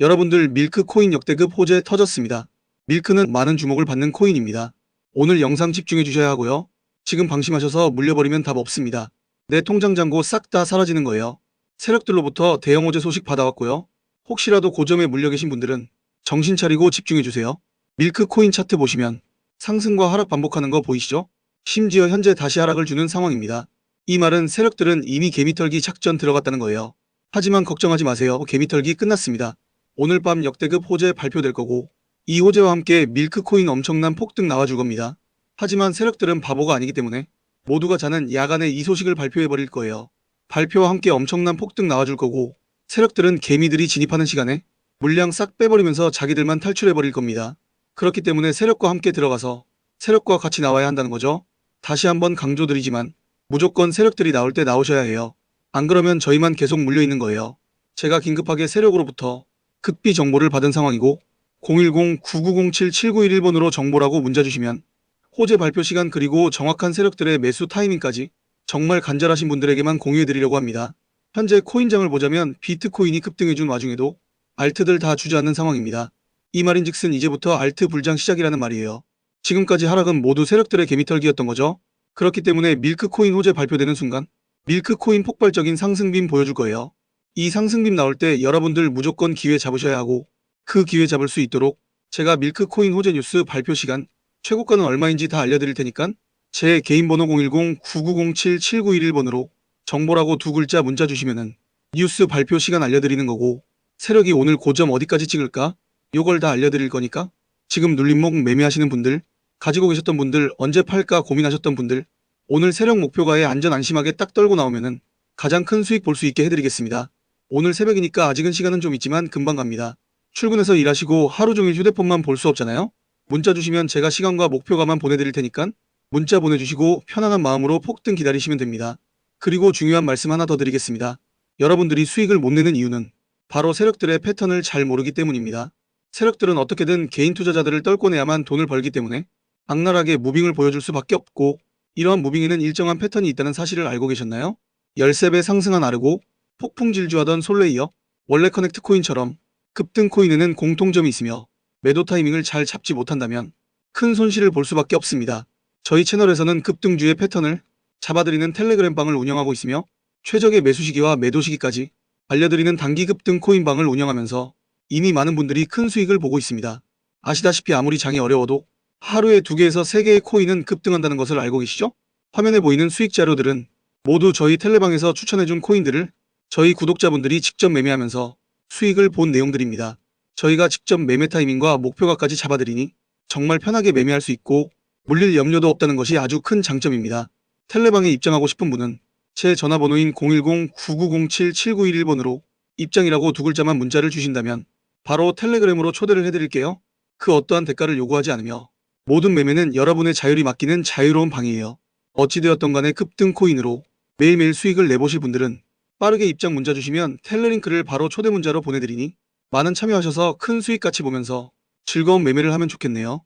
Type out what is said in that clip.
여러분들 밀크 코인 역대급 호재 터졌습니다. 밀크는 많은 주목을 받는 코인입니다. 오늘 영상 집중해 주셔야 하고요. 지금 방심하셔서 물려버리면 답 없습니다. 내 통장 잔고 싹 다 사라지는 거예요. 세력들로부터 대형 호재 소식 받아왔고요. 혹시라도 고점에 물려 계신 분들은 정신 차리고 집중해 주세요. 밀크 코인 차트 보시면 상승과 하락 반복하는 거 보이시죠? 심지어 현재 다시 하락을 주는 상황입니다. 이 말은 세력들은 이미 개미털기 작전 들어갔다는 거예요. 하지만 걱정하지 마세요. 개미털기 끝났습니다. 오늘 밤 역대급 호재 발표될 거고 이 호재와 함께 밀크코인 엄청난 폭등 나와줄 겁니다. 하지만 세력들은 바보가 아니기 때문에 모두가 자는 야간에 이 소식을 발표해 버릴 거예요. 발표와 함께 엄청난 폭등 나와줄 거고 세력들은 개미들이 진입하는 시간에 물량 싹 빼버리면서 자기들만 탈출해 버릴 겁니다. 그렇기 때문에 세력과 함께 들어가서 세력과 같이 나와야 한다는 거죠. 다시 한번 강조드리지만 무조건 세력들이 나올 때 나오셔야 해요. 안 그러면 저희만 계속 물려 있는 거예요. 제가 긴급하게 세력으로부터 급비 정보를 받은 상황이고 010-9907-7911번으로 정보라고 문자 주시면 호재 발표 시간 그리고 정확한 세력들의 매수 타이밍까지 정말 간절하신 분들에게만 공유해 드리려고 합니다. 현재 코인장을 보자면 비트코인이 급등해준 와중에도 알트들 다 주저앉는 상황입니다. 이 말인즉슨 이제부터 알트 불장 시작이라는 말이에요. 지금까지 하락은 모두 세력들의 개미털기였던 거죠. 그렇기 때문에 밀크코인 호재 발표되는 순간 밀크코인 폭발적인 상승빔 보여줄 거예요. 이 상승빔 나올 때 여러분들 무조건 기회 잡으셔야 하고 그 기회 잡을 수 있도록 제가 밀크코인 호재 뉴스 발표 시간 최고가는 얼마인지 다 알려드릴 테니까 제 개인 번호 010-9907-7911번으로 정보라고 두 글자 문자 주시면은 뉴스 발표 시간 알려드리는 거고 세력이 오늘 고점 어디까지 찍을까? 요걸 다 알려드릴 거니까 지금 눌림목 매매하시는 분들 가지고 계셨던 분들 언제 팔까 고민하셨던 분들 오늘 세력 목표가에 안전 안심하게 딱 떨고 나오면은 가장 큰 수익 볼 수 있게 해드리겠습니다. 오늘 새벽이니까 아직은 시간은 좀 있지만 금방 갑니다. 출근해서 일하시고 하루 종일 휴대폰만 볼 수 없잖아요. 문자 주시면 제가 시간과 목표가만 보내드릴 테니까 문자 보내주시고 편안한 마음으로 폭등 기다리시면 됩니다. 그리고 중요한 말씀 하나 더 드리겠습니다. 여러분들이 수익을 못 내는 이유는 바로 세력들의 패턴을 잘 모르기 때문입니다. 세력들은 어떻게든 개인 투자자들을 떨궈내야만 돈을 벌기 때문에 악랄하게 무빙을 보여줄 수밖에 없고 이러한 무빙에는 일정한 패턴이 있다는 사실을 알고 계셨나요? 13배 상승한 아르고 폭풍 질주하던 솔레이어, 원래 커넥트 코인처럼 급등 코인에는 공통점이 있으며 매도 타이밍을 잘 잡지 못한다면 큰 손실을 볼 수밖에 없습니다. 저희 채널에서는 급등주의 패턴을 잡아드리는 텔레그램 방을 운영하고 있으며 최적의 매수 시기와 매도 시기까지 알려드리는 단기 급등 코인 방을 운영하면서 이미 많은 분들이 큰 수익을 보고 있습니다. 아시다시피 아무리 장이 어려워도 하루에 두 개에서 세 개의 코인은 급등한다는 것을 알고 계시죠? 화면에 보이는 수익 자료들은 모두 저희 텔레방에서 추천해준 코인들을 저희 구독자분들이 직접 매매하면서 수익을 본 내용들입니다. 저희가 직접 매매 타이밍과 목표가까지 잡아드리니 정말 편하게 매매할 수 있고 물릴 염려도 없다는 것이 아주 큰 장점입니다. 텔레방에 입장하고 싶은 분은 제 전화번호인 010-9907-7911번으로 입장이라고 두 글자만 문자를 주신다면 바로 텔레그램으로 초대를 해드릴게요. 그 어떠한 대가를 요구하지 않으며 모든 매매는 여러분의 자율이 맡기는 자유로운 방이에요. 어찌되었던 간에 급등 코인으로 매일매일 수익을 내보실 분들은 빠르게 입장 문자 주시면 텔레링크를 바로 초대 문자로 보내드리니 많은 참여하셔서 큰 수익 같이 보면서 즐거운 매매를 하면 좋겠네요.